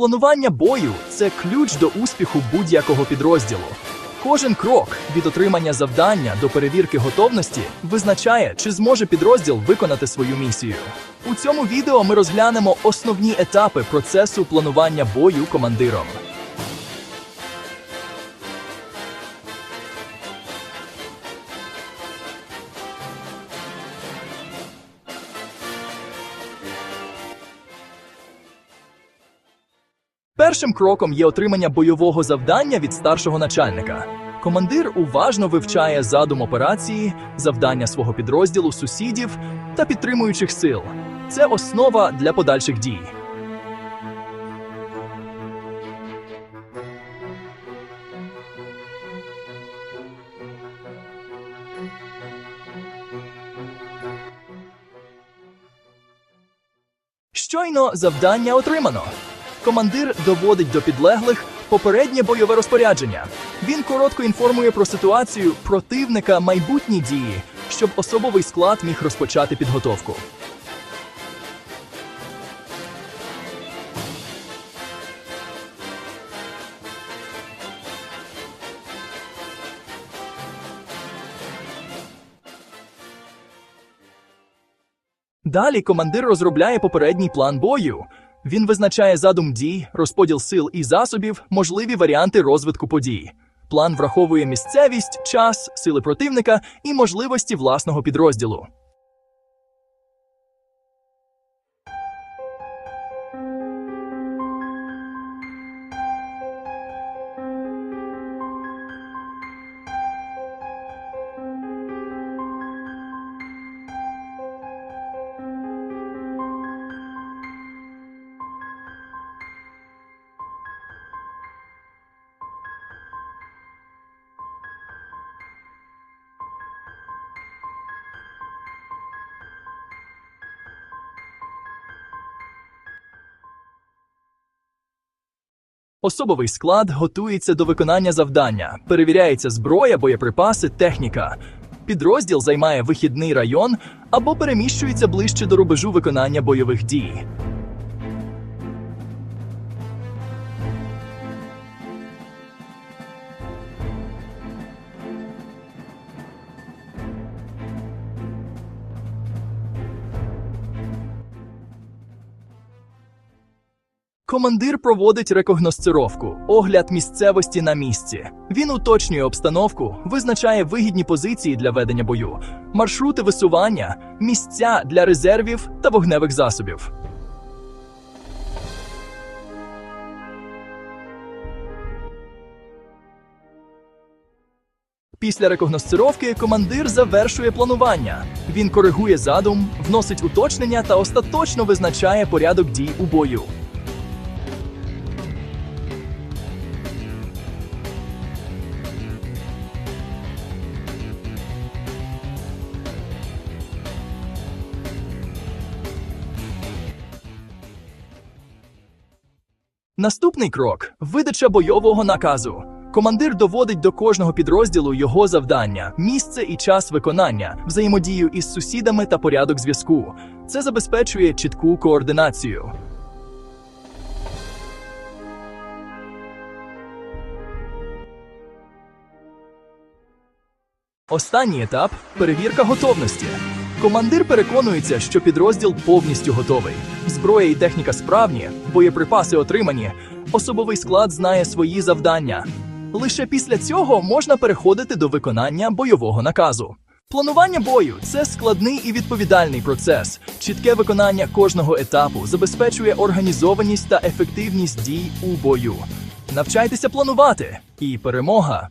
Планування бою це ключ до успіху будь-якого підрозділу. Кожен крок від отримання завдання до перевірки готовності визначає, чи зможе підрозділ виконати свою місію. У цьому відео ми розглянемо основні етапи процесу планування бою командиром. Першим кроком є отримання бойового завдання від старшого начальника. Командир уважно вивчає задум операції, завдання свого підрозділу, сусідів та підтримуючих сил. Це основа для подальших дій. Щойно завдання отримано. Командир доводить до підлеглих попереднє бойове розпорядження. Він коротко інформує про ситуацію противника майбутні дії, щоб особовий склад міг розпочати підготовку. Далі командир розробляє попередній план бою. Він визначає задум дій, розподіл сил і засобів, можливі варіанти розвитку подій. План враховує місцевість, час, сили противника і можливості власного підрозділу. Особовий склад готується до виконання завдання, перевіряється зброя, боєприпаси, техніка. Підрозділ займає вихідний район або переміщується ближче до рубежу виконання бойових дій. Командир проводить рекогносцировку, огляд місцевості на місці. Він уточнює обстановку, визначає вигідні позиції для ведення бою, маршрути висування, місця для резервів та вогневих засобів. Після рекогносцировки командир завершує планування. Він коригує задум, вносить уточнення та остаточно визначає порядок дій у бою. Наступний крок видача бойового наказу. Командир доводить до кожного підрозділу його завдання, місце і час виконання, взаємодію із сусідами та порядок зв'язку. Це забезпечує чітку координацію. Останній етап перевірка готовності. Командир переконується, що підрозділ повністю готовий. Зброя і техніка справні, боєприпаси отримані, особовий склад знає свої завдання. Лише після цього можна переходити до виконання бойового наказу. Планування бою це складний і відповідальний процес. Чітке виконання кожного етапу забезпечує організованість та ефективність дій у бою. Навчайтеся планувати, і перемога